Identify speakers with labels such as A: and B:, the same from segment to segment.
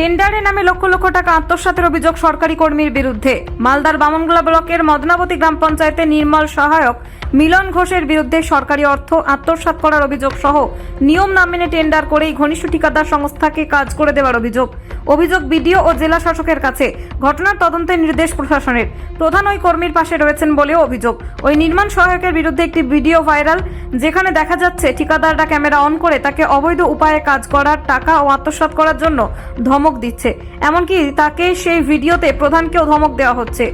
A: টেন্ডারে নামে লক্ষ লক্ষ টাকা আত্মসাতের অভিযোগ সরকারি কর্মীর বিরুদ্ধে। মালদার বামনগোলা ব্লকের মদনাবতী গ্রাম পঞ্চায়েতে নির্মল সহায়ক মিলন ঘোষের বিরুদ্ধে সরকারি অর্থ আত্মসাৎ করার অভিযোগ সহ নিয়ম না মেনে টেন্ডার করেই ঘনিষ্ঠ ঠিকাদার সংস্থাকে কাজ করে দেওয়ার অভিযোগ। অভিযোগ বিডিও ও জেলা শাসকের কাছে ঘটনার তদন্তের নির্দেশ প্রশাসনের। প্রধান ওই কর্মীর পাশে রয়েছেন বলেও অভিযোগ। ওই নির্মাণ সহায়কের বিরুদ্ধে একটি ভিডিও ভাইরাল, যেখানে দেখা যাচ্ছে ঠিকাদাররা ক্যামেরা অন করে তাকে অবৈধ উপায়ে কাজ করার টাকা ও আত্মসাৎ করার জন্য ধমক দিচ্ছে। এমনকি তাকে সেই ভিডিওতে প্রধানকেও ধমক দেওয়া হচ্ছে।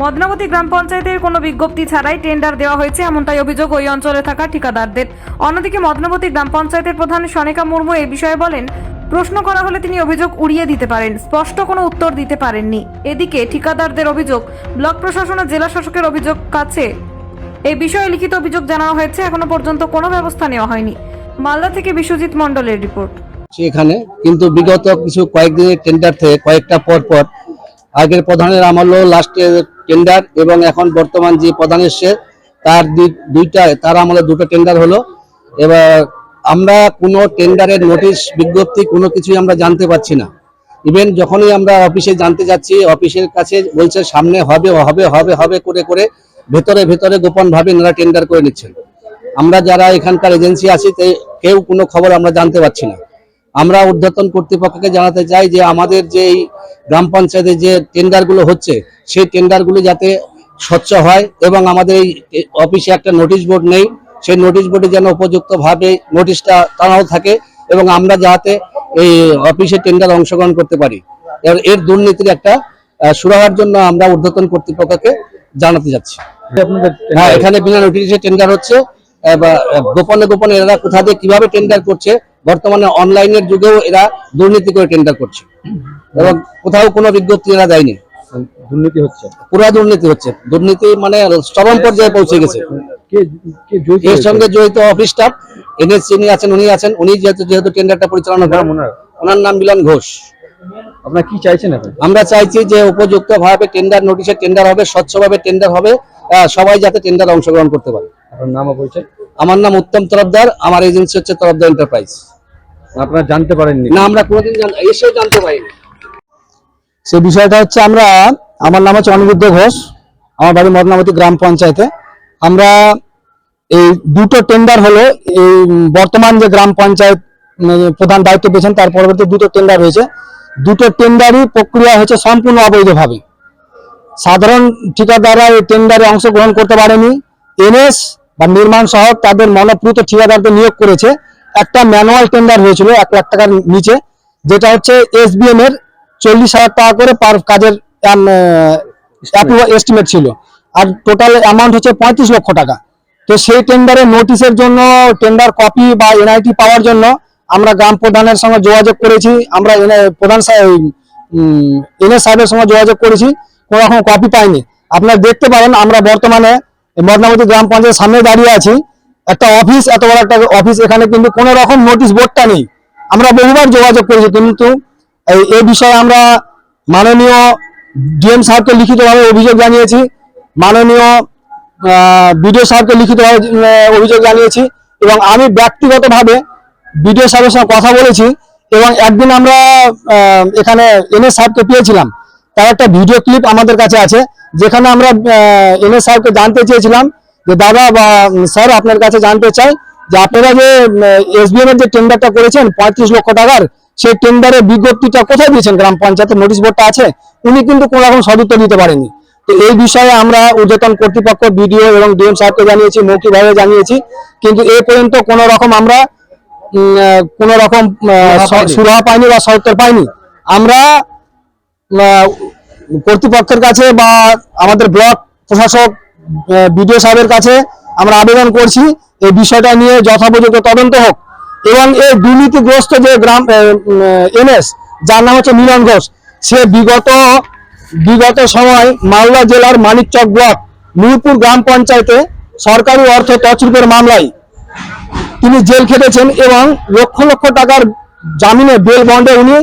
A: মদনাবতী গ্রাম পঞ্চায়েতের কোনো বিজ্ঞপ্তি ছাড়াই টেন্ডার দেওয়া হয়েছে, এমনটাই অভিযোগ ওই অঞ্চলে থাকা ঠিকাদারদের। অন্যদিকে মদনাবতী গ্রাম পঞ্চায়েতের প্রধান সনিকা মুর্মু এই বিষয়ে বলেন, প্রশ্ন করা হলে তিনি অভিযোগ উড়িয়ে দিতে পারেন, স্পষ্ট কোনো উত্তর দিতে পারেননি। এদিকে ঠিকাদারদের অভিযোগ, ব্লক প্রশাসন ও জেলা শাসকের অভিযোগ কাছে। এই বিষয়ে লিখিত অভিযোগ জানানো হয়েছে, এখনও পর্যন্ত কোনো ব্যবস্থা নেওয়া হয়নি। মালদা থেকে বিশ্বজিৎ মণ্ডলের রিপোর্ট।
B: এখানে, কিন্তু বিগত কিছু কয়েকদিনের টেন্ডার থেকে কয়েকটা পর পর আগের প্রধানের আমলও লাস্টে টেন্ডার এবং এখন বর্তমান যে প্রধান এসছে, তার দুই- দুইটা, তার আমলে দুটো টেন্ডার হলো। এবার আমরা কোনো টেন্ডারের নোটিশ বিজ্ঞপ্তি কোনো কিছুই আমরা জানতে পারছি না। ইভেন যখনই আমরা অফিসে জানতে যাচ্ছি অফিসের কাছে বলছে সামনে হবে হবে হবে হবে করে করে, ভেতরে ভেতরে গোপন ভাবে এনারা টেন্ডার করে নিচ্ছেন। আমরা যারা এখানকার এজেন্সি আছি কেউ কোনো খবর আমরা জানতে পারছি না। আমরা ঊর্ধ্বতন কর্তৃপক্ষকে জানাতে চাই যে আমাদের যে এই গ্রাম পঞ্চায়েতে যে টেন্ডারগুলো হচ্ছে, সেই টেন্ডারগুলো যাতে স্বচ্ছ হয় এবং আমাদের এই অফিসে একটা নোটিশ বোর্ড নেই, সেই নোটিশ বোর্ডে যেন উপযুক্তভাবে নোটিশটা টানাও থাকে এবং আমরা যাতে এই অফিসে টেন্ডার অংশগ্রহণ করতে পারি। এর দুর্নীতির একটা সুরাহার জন্য আমরা ঊর্ধ্বতন কর্তৃপক্ষকে জানাতে যাচ্ছি। হ্যাঁ এখানে বিনা নোটিশে টেন্ডার হচ্ছে গোপনে গোপনে এরা কোথা দিয়ে কীভাবে টেন্ডার করছে বর্তমানে অনলাইনের যুগেও এরা দুর্নীতি করে টেন্ডার করছে। এবং কোথাও কোনো বিজ্ঞপ্তি এরা দেয়নি।
C: দুর্নীতি হচ্ছে।
B: পুরা দুর্নীতি হচ্ছে। দুর্নীতি মানে চরম পর্যায়ে পৌঁছে গেছে। এর সঙ্গে জড়িত অফিস স্টাফ এনএস যিনি আছেন উনি আছেন। উনি যেহেতু যেহেতু টেন্ডারটা পরিচালনা করেন
C: ওনার?
B: নাম মিলন ঘোষ।
C: আপনারা কি চাইছেন
B: আমরা চাইছি যে উপযুক্ত ভাবে টেন্ডার নোটিশে টেন্ডার হবে স্বচ্ছভাবে টেন্ডার হবে। সবাই যাতে টেন্ডার অংশগ্রহণ করতে পারে।
C: আপনার পরিচয়?
B: আমার নাম উত্তম তরফদার আমার এজেন্সি হচ্ছে তরফদার এন্টারপ্রাইজ
C: আপনারা জানতে পারেননি।
B: না আমরা কোনোদিন জান- এসেও জানতে পারিনি।
D: সে বিষয়টা হচ্ছে আমরা আমার নাম হচ্ছে অনিরুদ্ধ ঘোষ আমার বাড়ি মদনাবতী গ্রাম পঞ্চায়েতে। আমরা এই দুটো টেন্ডার হলো এই বর্তমান যে গ্রাম পঞ্চায়েত উম, প্রধান দায়িত্ব পেয়েছেন তার পরবর্তী দুটো টেন্ডার হয়েছে। দুটো টেন্ডারই প্রক্রিয়া হচ্ছে সম্পূর্ণ অবৈধভাবে। সাধারণ ঠিকাদাররা এই টেন্ডারে অংশগ্রহণ করতে পারেনি। এনএস বা নির্মাণ সহায়ক তাদের মনোপ্রুত ঠিকাদারদের নিয়োগ করেছে। একটা ম্যানুয়াল টেন্ডার হয়েছিল এক লাখ টাকার নিচে, যেটা হচ্ছে এসবিএম এর চল্লিশ হাজার টাকা করে পার কাজের এস্টিমেট ছিল। আর টোটাল অ্যামাউন্ট হচ্ছে পঁয়ত্রিশ লক্ষ টাকা। তো সেই টেন্ডারের নোটিশের জন্য টেন্ডার কপি বা এনআইটি পাওয়ার জন্য আমরা গ্রাম প্রধানের সঙ্গে যোগাযোগ করেছি। আমরা প্রধান এনএস সাহেবের সঙ্গে যোগাযোগ করেছি। কোনো রকম কপি পাইনি। আপনারা দেখতে পারেন, আমরা বর্তমানে মদনাবতী গ্রাম পঞ্চায়েতের সামনে দাঁড়িয়ে আছি। একটা অফিস এত বড় একটা অফিস এখানে কিন্তু কোনো রকম নোটিশ বোর্ডটা নেই। আমরা বহুবার যোগাযোগ করেছি, কিন্তু এই বিষয়ে আমরা মাননীয় ডিএম সাহেবকে লিখিতভাবে অভিযোগ জানিয়েছি। মাননীয় বিডিও সাহেবকে লিখিতভাবে অভিযোগ জানিয়েছি এবং আমি ব্যক্তিগতভাবে বিডিও সাহেবের সঙ্গে কথা বলেছি এবং একদিন আমরা এখানে এনএস সাহেবকে পেয়েছিলাম। তার একটা ভিডিও ক্লিপ আমাদের কাছে আছে যেখানে আমরা এনএস সাহেবকে জানতে চেয়েছিলাম যে দাদা বা স্যার আপনার কাছে জানতে চাই যে আপনারা যে এসবিএম এর যে টেন্ডারটা করেছেন পঁয়ত্রিশ লক্ষ টাকার সেই টেন্ডারের বিজ্ঞপ্তিটা কোথায় দিয়েছেন? গ্রাম পঞ্চায়েতের নোটিশ বোর্ডটা আছে। উনি কিন্তু কোনো রকম সদুত্তর দিতে পারেনি তো এই বিষয়ে আমরা ঊর্ধ্বতন কর্তৃপক্ষ বিডিও এবং ডিএম সাহেবকে জানিয়েছি মৌখিকভাবে জানিয়েছি। কিন্তু এ পর্যন্ত কোনো রকম আমরা কোনো রকম সুরাহা পাইনি বা সদুত্তর পাইনি। আমরা কর্তৃপক্ষের কাছে বা আমাদের ব্লক প্রশাসক বিডিও সাহেবের কাছে আমরা আবেদন করছি এই বিষয়টা নিয়ে যথাপোযুক্ত তদন্ত হোক। এবং এই দুর্নীতিগ্রস্ত যে গ্রাম এনএস, যার নাম হচ্ছে মিলন ঘোষ, সে বিগত বিগত সময় মালদা জেলার মানিকচক ব্লক, মিরপুর গ্রাম পঞ্চায়েতে সরকারি অর্থ তছরূপের মামলায় তিনি জেল খেটেছেন এবং লক্ষ লক্ষ টাকার জামিনে বেল বন্ডে উনি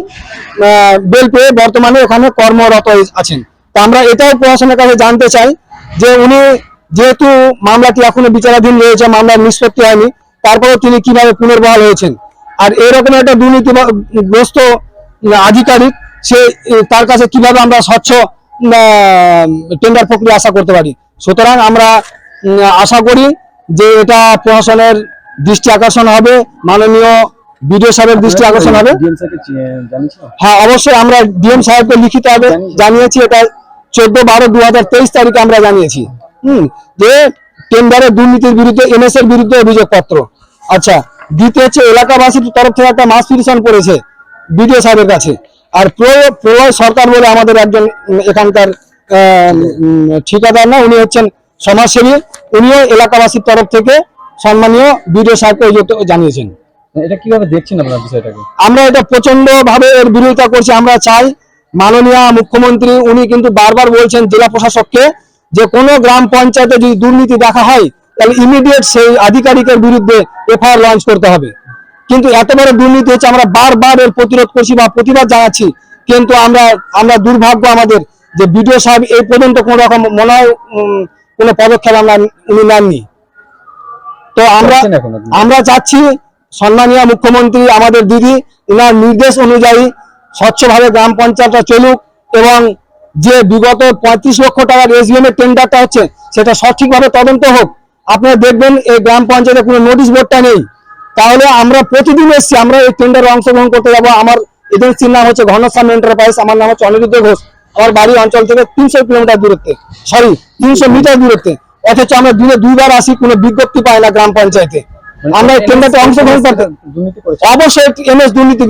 D: বেল পেয়ে বর্তমানে এখানে কর্মরত আছেন। তা আমরা এটাও প্রশাসনের কাছে জানতে চাই যে উনি যেহেতু মামলাটি এখনও বিচারাধীন রয়েছে, মামলার নিষ্পত্তি হয়নি, তারপরেও তিনি কীভাবে পুনর্বহাল হয়েছেন? আর এরকম একটা দুর্নীতিগ্রস্ত আধিকারিক, সে তার কাছে কীভাবে আমরা স্বচ্ছ টেন্ডার প্রক্রিয়া আশা করতে পারি? সুতরাং আমরা আশা করি যে এটা প্রশাসনের দৃষ্টি আকর্ষণ হবে, মাননীয় বিডিও সাহেবের দৃষ্টি আকর্ষণ হবে? হ্যাঁ অবশ্যই আমরা ডিএম সাহেবকে লিখিত হবে জানিয়েছি। এটা চোদ্দ বারো দু তারিখে আমরা জানিয়েছি। হুম যে টেন্ডারের দুর্নীতির বিরুদ্ধে এনএস এর বিরুদ্ধে অভিযোগপত্র। আচ্ছা দ্বিতীয় হচ্ছে এলাকাবাসীর তরফ থেকে একটা মাস পিটিশন পড়েছে বিডিও সাহেবের কাছে। আর প্রয়- প্রলয় সরকার বলে আমাদের একজন এখানকার ঠিকাদার না উনি হচ্ছেন সমাজসেবী। উনিও এলাকাবাসীর তরফ থেকে সম্মানীয় বিডিও সাহেবকে অভিযোগ জানিয়েছেন।
C: এটা কীভাবে দেখছেন আপনার বিষয়টাকে?
D: আমরা এটা প্রচণ্ড ভাবে এর বিরোধিতা করছি আমরা চাই মাননীয় মুখ্যমন্ত্রী উনি কিন্তু বারবার বলছেন জেলা প্রশাসককে যে কোনো গ্রাম পঞ্চায়েতে যদি দুর্নীতি দেখা হয় তাহলে ইমিডিয়েট সেই আধিকারিকের বিরুদ্ধে এফআইআর লঞ্চ করতে হবে। কিন্তু এত বড় দুর্নীতি হচ্ছে আমরা বারবার এর প্রতিরোধ করছি বা প্রতিবাদ জানাচ্ছি কিন্তু আমরা আমরা দুর্ভাগ্য আমাদের যে বিডিও সাহেব এই পর্যন্ত কোন রকম মনে হয় কোনো পদক্ষেপ আমরা উনি নেননি। তো আমরা? আমরা চাচ্ছি সম্মানীয় মুখ্যমন্ত্রী, আমাদের দিদি ওনার নির্দেশ অনুযায়ী স্বচ্ছভাবে গ্রাম পঞ্চায়েতটা চলুক এবং যে বিগত পঁয়ত্রিশ লক্ষ টাকার এসবিএম এর টেন্ডারটা হচ্ছে, সেটা সঠিকভাবে তদন্ত হোক। আপনারা দেখবেন এই গ্রাম পঞ্চায়েতে কোনো নোটিশ বোর্ডটা নেই। তাহলে আমরা প্রতিদিন এসছি, আমরা এই টেন্ডারে অংশগ্রহণ করতে যাব। আমার এজেন্সির নাম হচ্ছে ঘনশ্যাম এন্টারপ্রাইজ আমার নাম হচ্ছে অনিরুদ্ধ ঘোষ। আমার বাড়ি অঞ্চল থেকে তিনশো কিলোমিটার দূরত্বে সরি তিনশো মিটার দূরত্বে। অথচ আমরা দিনে দুইবার আসি, কোনো বিজ্ঞপ্তি পাই না গ্রাম পঞ্চায়েতে। আমরা টেন্ডারতে অংশগ্রহণ করতে
C: দুর্নীতি করেছে।
D: অবশ্যই এনএস দুর্নীতি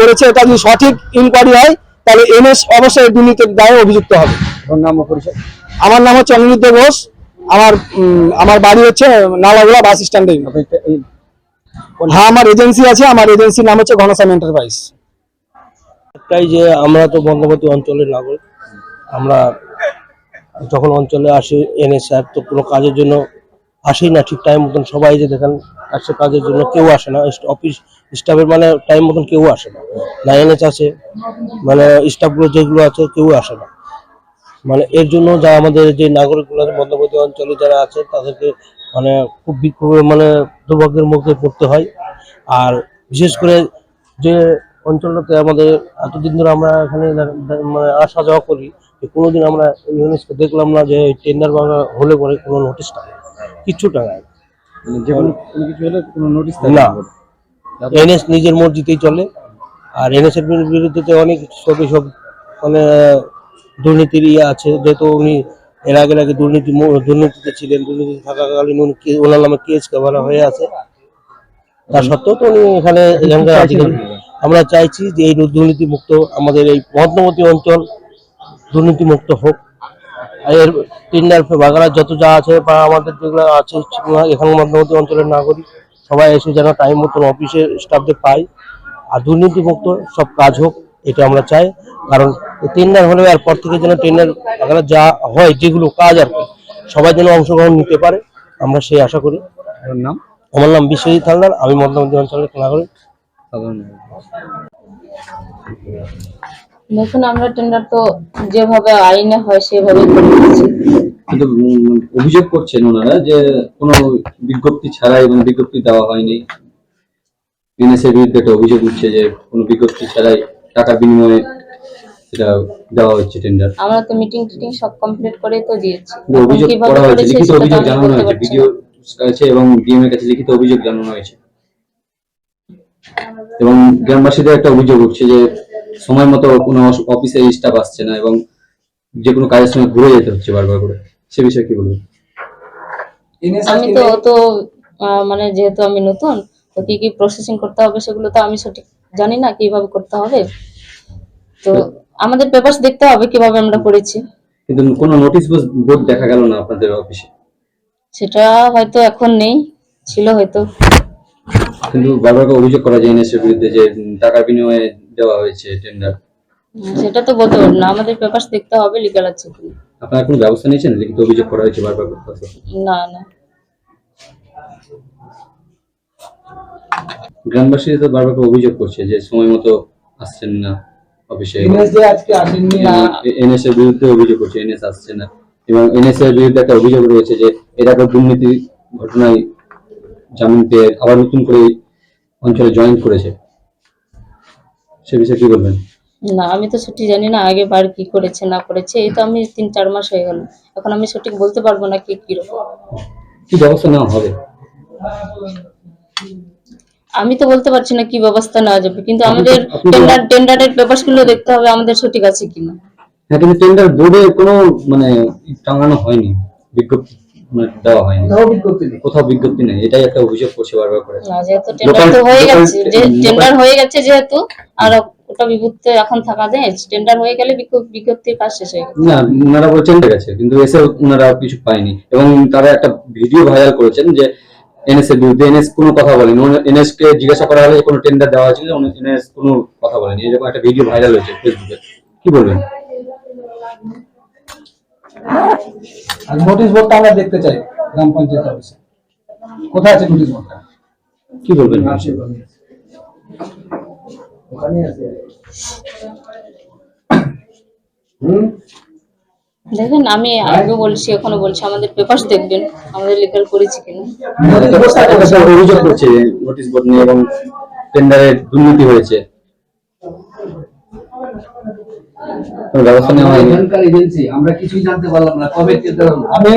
D: করেছে এটা যদি সঠিক ইনকোয়ারি হয় তাহলে এনএস অবশ্যই দুর্নীতির দায়ে অভিযুক্ত হবে। আমার নাম হচ্ছে অনিরুদ্ধ ঘোষ। আমার আমার বাড়ি হচ্ছে নালাগোলা বাস স্ট্যান্ডে। হ্যাঁ আমার এজেন্সি আছে আমার এজেন্সির নাম হচ্ছে ঘনশ্যাম এন্টারপ্রাইজ
E: একটাই যে আমরা তো বঙ্গবতী অঞ্চলের নাগরিক। আমরা যখন অঞ্চলে আসি এনএ স্যার তো কোনো কাজের জন্য আসেই না, ঠিক টাইম মতন সবাই যে দেখেন আসছে কাজের জন্য, কেউ আসে না। অফিস স্টাফের মানে টাইম মতন কেউ আসে না। এনএচ আছে মানে স্টাফগুলো যেগুলো আছে কেউ আসে না। মানে এর জন্য যা আমাদের যে নাগরিকগুলো আছে, মধ্যবর্তী অঞ্চলে যারা আছে, তাদেরকে মানে খুব বিক্ষোভে মানে দুর্ভাগ্যের মুখে পড়তে হয়। আর বিশেষ করে যে অঞ্চলটাতে আমাদের এতদিন ধরে আমরা এখানে মানে আসা যাওয়া করি, যে কোনোদিন আমরা ইউনেস্কো দেখলাম না যে টেন্ডার ভাঙা হলে পরে কোনো নোটিশ টাঙায় কিচ্ছু টাঙায়
C: মানে যে কোনো কোনো কিছু হলে কোনো নোটিশ
E: না। এনএস নিজের মর্জিতেই চলে। আর এনএস এর বিরুদ্ধে অনেক সবই সব মানে দুর্নীতির ইয়ে আছে। যেহেতু উনি এর আগে আগে দুর্নীতি দুর্নীতিতে ছিলেন দুর্নীতি থাকাকালীন উনি কে- ওনার নামে কেস কভারা হয়ে আছে। তা সত্ত্বেও তো উনি এখানে এখানকার আধিকারিক। আমরা চাইছি যে এই দুর্নীতি মুক্ত আমাদের এই মধ্যমতি অঞ্চল দুর্নীতি মুক্ত হোক। এর টেন্ডার বাগারা যত যা আছে বা আমাদের যেগুলো আছে এখানে মধ্যবর্তী অঞ্চলের নাগরিক সবাই এসে যেন টাইম মতন অফিসের স্টাফদের পাই আর দুর্নীতিমুক্ত সব কাজ হোক এটা আমরা চাই। কারণ টেন্ডার হলে আর পর থেকে যেন টেন্ডার বাগারা যা হয় যেগুলো কাজ আর কি সবাই যেন অংশগ্রহণ নিতে পারে আমরা সেই আশা করি।
C: নাম?
E: আমার নাম বিশ্বজিৎ হালদার আমি মধ্যবর্তী অঞ্চলের নাগরিক।
C: সাধারণ
F: দেখুন আমরা টেন্ডার তো যেভাবে আইনে হয় সেভাবে
G: কিন্তু অভিযোগ করছেন ওনারা যে কোনো বিজ্ঞপ্তি ছাড়াই এবং বিজ্ঞপ্তি দেওয়া হয়নি। এনএস এর বিরুদ্ধে একটা অভিযোগ উঠছে যে কোনো বিজ্ঞপ্তি ছাড়াই টাকার বিনিময়ে সেটা দেওয়া হচ্ছে টেন্ডার
F: আমরা তো মিটিং টিটিং সব কমপ্লিট করে তো দিয়েছি।
G: অভিযোগ করা হয়েছে লিখিত অভিযোগ জানানো হয়েছে বিডিও কাছে এবং ডিএম এর কাছে লিখিত অভিযোগ জানানো হয়েছে। এবং গ্রামবাসীদের একটা অভিযোগ উঠছে যে সময় মতো কোনো অফিসে স্টাফ আসছে না এবং যে কোনো কাজের সময় ঘুরে যেতে হচ্ছে বারবার করে। সে বিষয়ে কি বলবেন?
F: আমি তো অত মানে যেহেতু আমি নতুন তো কি কি প্রসেসিং করতে হবে সেগুলো তো আমি সঠিক জানি না কীভাবে করতে হবে। তো আমাদের পেপারস দেখতে হবে কীভাবে আমরা করেছি।
G: কিন্তু কোনো নোটিশ বোর্ড দেখা গেল না আপনাদের অফিসে
F: সেটা হয়তো এখন নেই ছিল হয়তো।
G: কিন্তু বারবার অভিযোগ করা যায় এনএসের বিরুদ্ধে যে টাকার বিনিময়ে দেওয়া হয়েছে টেন্ডার
F: সেটা তো বলতে পারব না। আমাদের পেপারস দেখতে হবে লিগাল আছে কি
G: আপনারা কোনো ব্যবস্থা নিয়েছেন? লিখিত অভিযোগ করা হয়েছে বারবার করতে
F: না না।
G: গ্রামবাসী তো বারবার করে অভিযোগ করছে যে সময় মতো আসছেন না অফিসে।
D: যে আজকে আসেননি
F: না।
G: এনএস এর বিরুদ্ধে অভিযোগ করছে এনএস আসছে না। এবং এনএস এর বিরুদ্ধে একটা অভিযোগ রয়েছে যে এরা দুর্নীতি ঘটনায় জামিন পেয়ে আবার নতুন করে অঞ্চলে জয়েন করেছে। সে বিষয়ে কি বলবেন?
F: না আমি তো সঠিক জানি না আগে বার কি করেছে না করেছে এই তো আমি তিন চার মাস হয়ে গেল। এখন আমি সঠিক বলতে পারব না কি কীরকম
G: কি ব্যবস্থা নেওয়া হবে?
F: আমি তো বলতে পারছি না কি ব্যবস্থা নেওয়া যাবে কিন্তু আমাদের টেন্ডার টেন্ডারের পেপারসগুলো দেখতে হবে আমাদের সঠিক আছে কিনা।
G: হ্যাঁ কিন্তু টেন্ডার বোর্ডে কোনো মানে টাঙানো হয়নি বিজ্ঞপ্তি দেওয়া হয়নি। কোথাও বিজ্ঞপ্তি নেই। এটাই একটা অভিযোগ করছে বারবার করে।
F: না যেহেতু টেন্ডার তো হয়ে গেছে যে টেন্ডার হয়ে গেছে যেহেতু আর ওটা বিভূতিতে এখন থাকা দেয় টেন্ডার হয়ে গেলে বিজ্ঞ- বিজ্ঞপ্তির কাজ শেষ হয়ে গেছে।
G: না ওনারা বলছেন ঠিক আছে কিন্তু এসে ওনারা কিছু পায়নি। এবং তারা একটা ভিডিও ভাইরাল করেছেন যে এনএস এর বিরুদ্ধে এনএস কোনো কথা বলেনি। এনএস কে জিজ্ঞাসা করা হলে কোনো টেন্ডার দেওয়া হয়েছিল এনএস কোনো কথা বলেনি। এরকম একটা ভিডিও ভাইরাল হয়েছে ফেসবুকে কি বলবেন?
D: আর নোটিশ বোর্ডটা আমরা দেখতে চাই গ্রাম পঞ্চায়েত অফিসে কোথায় আছে নোটিশ বোর্ডটা
G: কি বলবেন?
F: দেখেন আমি আগে বলছি এখনও বলছি আমাদের পেপারস দেখবেন আমাদের লিগাল করেছি কিনা
G: অভিযোগ করছে নোটিশ বোর্ড নিয়ে এবং টেন্ডারে দুর্নীতি হয়েছে। ব্যবস্থা নেওয়া হয়নি।
B: এজেন্সি আমরা কিছুই জানতে পারলাম না কবে
D: আমি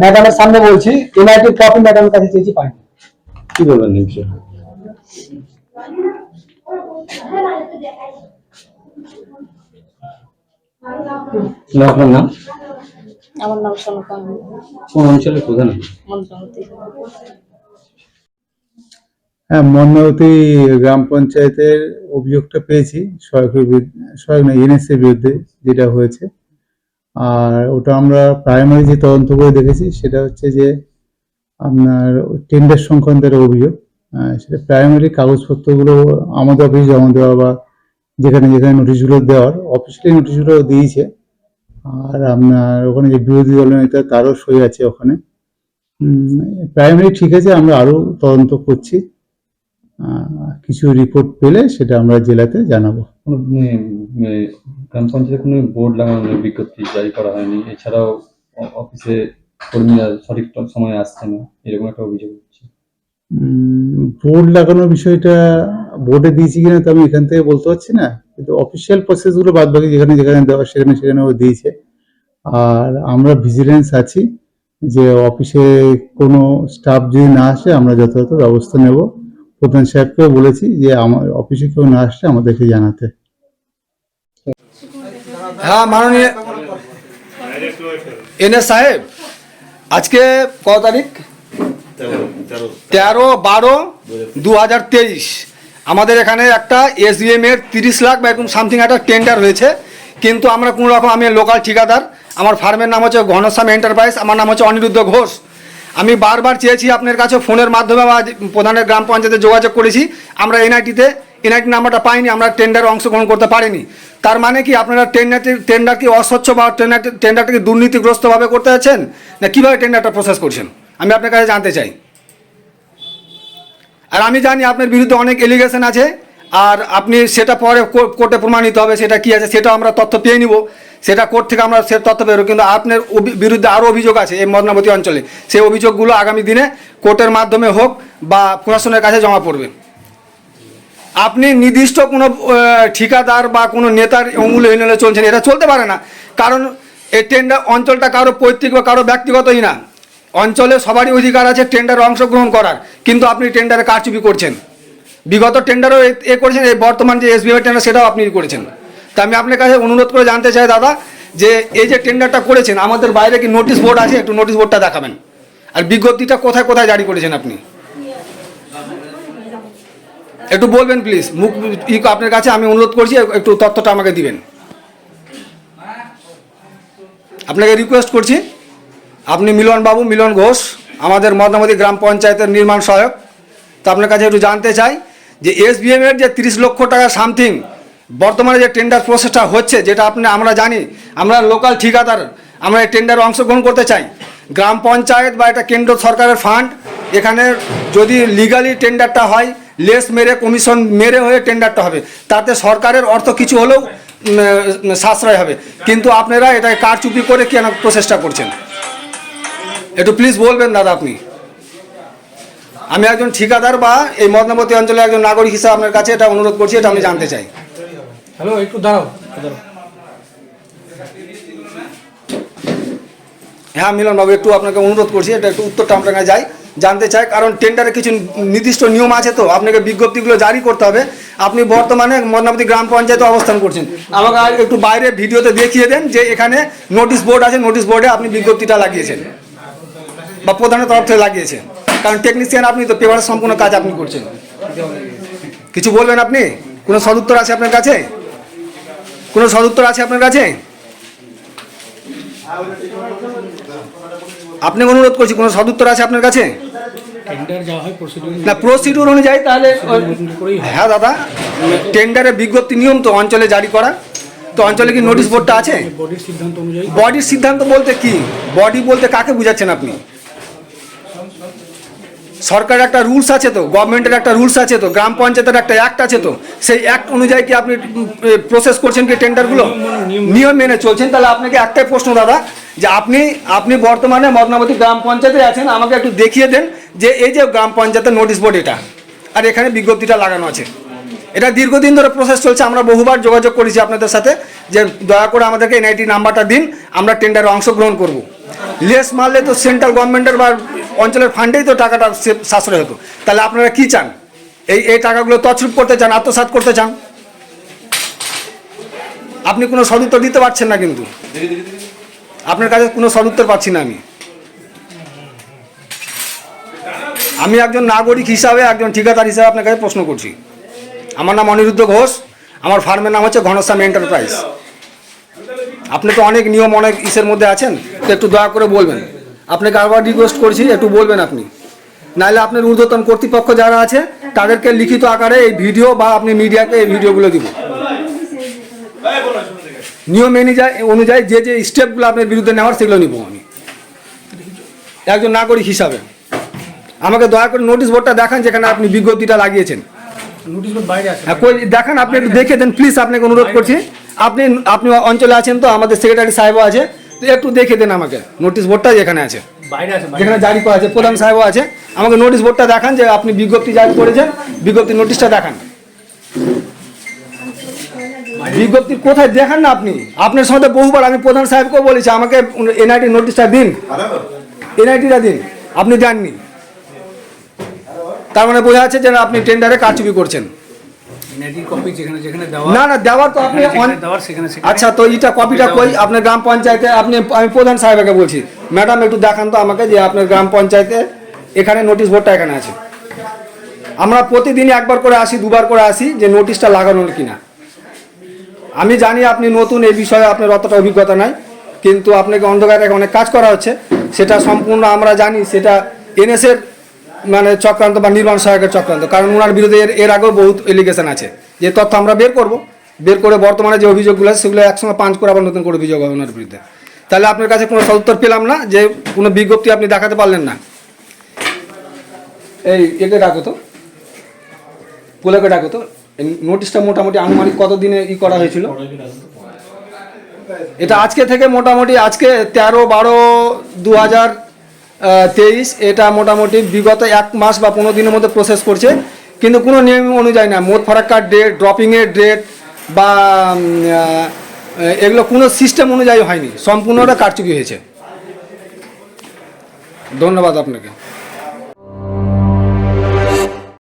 D: ম্যাডামের সামনে বলছি এনআইটি কপি ম্যাডামের কাছে চেয়েছি পাইনি।
G: কি বলবেন আপনার নাম?
F: আমার নাম সনকা।
G: কোন অঞ্চলের প্রধান?
F: মন্ত্রমন্ত্রী
H: হ্যাঁ মন্নাবতী গ্রাম পঞ্চায়েতের অভিযোগটা পেয়েছি, সহায়কের বিরুদ্ধে, সহায়ক না এনএসএর বিরুদ্ধে যেটা হয়েছে। আর ওটা আমরা প্রাইমারি যে তদন্ত করে দেখেছি, সেটা হচ্ছে যে আপনার টেন্ডার সংক্রান্ত অভিযোগ। সেটা প্রাইমারি কাগজপত্রগুলো আমাদের অফিসে জমা দেওয়া বা যেখানে যেখানে নোটিশগুলো দেওয়ার অফিসিয়ালি নোটিশগুলো দিয়েছে। আর আপনার ওখানে যে বিরোধী দলের নেতা, তারও সই আছে ওখানে। প্রাইমারি ঠিক আছে, আমরা আরও তদন্ত করছি। কিছু রিপোর্ট পেলে সেটা আমরা জেলাতে জানাব।
G: উম, এ, গ্রাম পঞ্চায়েতে কোনো বোর্ড লাগানো বিজ্ঞপ্তি জারি করা হয়নি। এছাড়াও অফিসে কর্মীরা সঠিক সময়ে আসছে না এরকম একটা অভিযোগ হচ্ছে
H: বোর্ড লাগানোর বিষয়টা বোর্ডে দিয়েছি কিনা তো আমি এখান থেকে বলতে পারছি না। কিন্তু অফিসিয়াল প্রসেসগুলো বাদ বাকি যেখানে যেখানে দেওয়া সেখানে সেখানে ও দিয়েছে। আর আমরা ভিজিলেন্স আছি যে অফিসে কোনো স্টাফ যদি না আসে আমরা যথাযথ ব্যবস্থা নেব। প্রধান সাহেবকেও বলেছি যে আমার অফিসে কেউ না আসলে আমাদেরকে জানাতে।
D: হ্যাঁ মাননীয় এনএস সাহেব, আজকে কত তারিখ? তেরো, বারো দু হাজার তেইশ। আমাদের এখানে একটা এসবিএম এর তিরিশ লাখ বা এরকম সামথিং একটা টেন্ডার হয়েছে। কিন্তু আমরা কোনো রকম আমি লোকাল ঠিকাদার, আমার ফার্মের নাম হচ্ছে ঘনশ্যাম এন্টারপ্রাইজ আমার নাম হচ্ছে অনিরুদ্ধ ঘোষ। আমি বারবার চেয়েছি আপনার কাছে ফোনের মাধ্যমে বা প্রধানের গ্রাম পঞ্চায়েতে যোগাযোগ করেছি। আমরা এনআইটিতে, এনআইটি নাম্বারটা পাইনি, আমরা টেন্ডারে অংশগ্রহণ করতে পারিনি। তার মানে কি আপনারা টেন্ডার টেন্ডার কি অস্বচ্ছ বা টেন্ডার টেন্ডারটাকে দুর্নীতিগ্রস্তভাবে করতে যাচ্ছেন? না কীভাবে টেন্ডারটা প্রসেস করছেন? আমি আপনার কাছে জানতে চাই। আর আমি জানি আপনার বিরুদ্ধে অনেক এলিগেশন আছে, আর আপনি সেটা পরে কোর্টে প্রমাণিত হবে সেটা কি আছে, সেটা আমরা তথ্য পেয়ে নিব। সেটা কোর্ট থেকে আমরা সে তথ্য পেরো কিন্তু আপনার বিরুদ্ধে আরও অভিযোগ আছে এই মদনাবতী অঞ্চলে। সেই অভিযোগগুলো আগামী দিনে কোর্টের মাধ্যমে হোক বা প্রশাসনের কাছে জমা পড়বে। আপনি নির্দিষ্ট কোনো ঠিকাদার বা কোনো নেতার অমূল্য হিনলে চলছেন এটা চলতে পারে না। কারণ এই টেন্ডার অঞ্চলটা কারও পৈতৃক বা কারও ব্যক্তিগতই না। অঞ্চলে সবারই অধিকার আছে টেন্ডারে অংশগ্রহণ করার। কিন্তু আপনি টেন্ডারে কারচুপি করছেন। বিগত টেন্ডারও এ করেছেন, এই বর্তমান যে এসবিআই টেন্ডার সেটাও আপনি করেছেন। তা আমি আপনার কাছে অনুরোধ করে জানতে চাই, দাদা, যে এই যে টেন্ডারটা করেছেন, আমাদের বাইরে কি নোটিশ বোর্ড আছে? একটু নোটিশ বোর্ডটা দেখাবেন। আর বিজ্ঞপ্তিটা কোথায় কোথায় জারি করেছেন আপনি? একটু বলবেন প্লিজ মুখ আপনার কাছে আমি অনুরোধ করছি একটু তথ্যটা আমাকে দিবেন। আপনাকে রিকোয়েস্ট করছি, আপনি মিলন বাবু, মিলন ঘোষ, আমাদের মদনামতি গ্রাম পঞ্চায়েতের নির্মাণ সহায়ক। তো আপনার কাছে একটু জানতে চাই যে এসবিএম এর যে তিরিশ লক্ষ টাকা সামথিং বর্তমানে যে টেন্ডার প্রসেসটা হচ্ছে, যেটা আপনি আমরা জানি, আমরা লোকাল ঠিকাদার, আমরা এই টেন্ডারে অংশগ্রহণ করতে চাই। গ্রাম পঞ্চায়েত বা এটা কেন্দ্র সরকারের ফান্ড এখানে যদি লিগালি টেন্ডারটা হয়, লেস মেরে কমিশন মেরে হয়ে টেন্ডারটা হবে। তাতে সরকারের অর্থ কিছু হলেও সাশ্রয় হবে। কিন্তু আপনারা এটা কারচুপি করে কেন প্রচেষ্টা করছেন? একটু প্লিজ বলবেন দাদা আপনি। আমি একজন ঠিকাদার বা এই মদনাবতী অঞ্চলে একজন নাগরিক হিসাবে আপনার কাছে এটা অনুরোধ করছি, এটা আমি জানতে চাই।
I: হ্যালো, একটু দাঁড়াও। দাঁড়াও
D: হ্যাঁ মিলন বাবু, একটু আপনাকে অনুরোধ করছি, এটা একটু আপনার কাছে যাই, জানতে চাই, কারণ টেন্ডারে কিছু নির্দিষ্ট নিয়ম আছে তো, আপনাকে বিজ্ঞপ্তিগুলো জারি করতে হবে। আপনি বর্তমানে মদনাপতি গ্রাম পঞ্চায়েতে অবস্থান করছেন। আমাকে আর একটু বাইরে ভিডিওতে দেখিয়ে দেন যে এখানে নোটিশ বোর্ড আছে নোটিশ বোর্ডে আপনি বিজ্ঞপ্তিটা লাগিয়েছেন, বা প্রধানের তরফ থেকে লাগিয়েছেন। কারণ টেকনিশিয়ান আপনি তো পেপারের সম্পূর্ণ কাজ আপনি করছেন। কিছু বলবেন আপনি? কোনো সদুত্তর আছে আপনার কাছে? কোনো সদুত্তর আছে আপনার কাছে? আপনাকে অনুরোধ করছি কোনো সদুত্তর আছে আপনার কাছে?
I: হয়
D: না প্রসিডিউর অনুযায়ী তাহলে হ্যাঁ। দাদা টেন্ডারের বিজ্ঞপ্তি নিয়ম তো অঞ্চলে জারি করা। তো অঞ্চলে কি নোটিশ বোর্ডটা আছে?
I: বডির সিদ্ধান্ত
D: বলতে কি? বডি বলতে কাকে বুঝাচ্ছেন আপনি? সরকারের একটা রুলস আছে তো গভর্নমেন্টের একটা রুলস আছে তো গ্রাম পঞ্চায়েতের একটা অ্যাক্ট আছে তো সেই অ্যাক্ট অনুযায়ী কি আপনি প্রসেস করছেন কি টেন্ডারগুলো নিয়ম মেনে চলছেন। তাহলে আপনাকে একটাই প্রশ্ন দাদা যে আপনি আপনি বর্তমানে মদনাবতী গ্রাম পঞ্চায়েতে আছেন আমাকে একটু দেখিয়ে দেন যে এই যে গ্রাম পঞ্চায়েতের নোটিশ বোর্ড এটা আর এখানে বিজ্ঞপ্তিটা লাগানো আছে। এটা দীর্ঘদিন ধরে প্রসেস চলছে আমরা বহুবার যোগাযোগ করেছি আপনাদের সাথে যে দয়া করে আমাদেরকে এনআইটি নাম্বারটা দিন আমরা টেন্ডারে অংশগ্রহণ করব। লেস মারলে তো সেন্ট্রাল গভর্নমেন্টের বা অঞ্চলের ফান্ডেই তো টাকাটা সাশ্রয় হতো। তাহলে আপনারা কি চান? এই এই টাকাগুলো তছরূপ করতে চান, আত্মসাৎ করতে চান? আপনি কোনো সদুত্তর দিতে পারছেন না কিন্তু। আপনার কাছে কোনো সদুত্তর পাচ্ছি না আমি। আমি একজন নাগরিক হিসাবে, একজন ঠিকাদার হিসাবে আপনার কাছে প্রশ্ন করছি। আমার নাম অনিরুদ্ধ ঘোষ, আমার ফার্মের নাম হচ্ছে ঘনশ্যাম এন্টারপ্রাইজ আপনি তো অনেক নিয়ম, অনেক ইসের মধ্যে আছেন। একটু দয়া করে বলবেন। আপনাকে আবার রিকোয়েস্ট করছি একটু বলবেন আপনি। নাহলে আপনার ঊর্ধ্বতন কর্তৃপক্ষ যারা আছে তাদেরকে লিখিত আকারে এই ভিডিও বা আপনি মিডিয়াকে এই ভিডিওগুলো দিব। নিয়ম অনুযায়ী অনুযায়ী যে যে স্টেপগুলো আপনার বিরুদ্ধে নেওয়ার সেগুলো নিব আমি। একজন নাগরিক হিসাবে। আমাকে দয়া করে নোটিশ বোর্ডটা দেখান যেখানে আপনি বিজ্ঞপ্তিটা লাগিয়েছেন। হ্যাঁ, দেখান আপনি একটু দেখে দেন প্লিজ আপনাকে অনুরোধ করছি। আপনি আপনি অঞ্চলে আছেন তো আমাদের সেক্রেটারি সাহেবও আছে। তো একটু দেখে দেন আমাকে। নোটিশ বোর্ডটা যেখানে আছে। যেখানে জারি করা আছে প্রধান সাহেবও আছে। আমাকে নোটিশ বোর্ডটা দেখান যে আপনি বিজ্ঞপ্তি জারি করেছেন বিজ্ঞপ্তি নোটিশটা দেখান। বিজ্ঞপ্তি কোথায় দেখান না আপনি? আপনার সাথে বহুবার আমি প্রধান সাহেবকেও বলেছি আমাকে এনআইটি নোটিশটা দিন। এনআইটিটা দিন। আপনি দেননি। তার মানে বোঝা যাচ্ছে যে আপনি টেন্ডারে কারচুপি করছেন। না না দেওয়ার তো আপনি আচ্ছা তো এটা কপিটা কই? আপনার গ্রাম পঞ্চায়েতে আপনি আমি প্রধান সাহেবকে বলছি। ম্যাডাম একটু দেখান তো আমাকে যে আপনার গ্রাম পঞ্চায়েতে এখানে নোটিশ বোর্ডটা এখানে আছে। আমরা প্রতিদিনই একবার করে আসি দুবার করে আসি যে নোটিশটা লাগানোর কিনা। আমি জানি আপনি নতুন এই বিষয়ে আপনার অতটা অভিজ্ঞতা নাই কিন্তু আপনাকে অন্ধকারে অনেক কাজ করা হচ্ছে। সেটা সম্পূর্ণ আমরা জানি সেটা এনএসের মানে চক্রান্ত বা নির্মাণ সহায়কের চক্রান্ত। কারণ ওনার বিরুদ্ধে এর এর আগেও বহুত এলিগেশন আছে। যে তথ্য আমরা বের করব, বের করে বর্তমানে যে অভিযোগগুলো আছে, সেগুলো একসঙ্গে পাঞ্চ করে আবার নতুন করে অভিযোগ হবে ওনার বিরুদ্ধে। তাহলে আপনার কাছে কোনো সদুত্তর পেলাম না যে কোনো বিজ্ঞপ্তি আপনি দেখাতে পারলেন না? এই, একে ডাকো তো। পুলেকে ডাকো তো। নোটিশটা মোটামুটি আনুমানিক কত দিনে ই করা হয়েছিল? এটা আজকে থেকে মোটামুটি আজকে তেরো বারো দু হাজার তেইশ, এটা মোটামুটি বিগত এক মাস বা পনেরো দিনের মধ্যে প্রসেস করছে। কিন্তু কোনো নিয়ম অনুযায়ী না, মোট ফারাক্কার ডেট ড্রপিংয়ের ডেট বা এগুলো কোনো সিস্টেম অনুযায়ী হয়নি, সম্পূর্ণটা কারচুপি হয়েছে। ধন্যবাদ আপনাকে।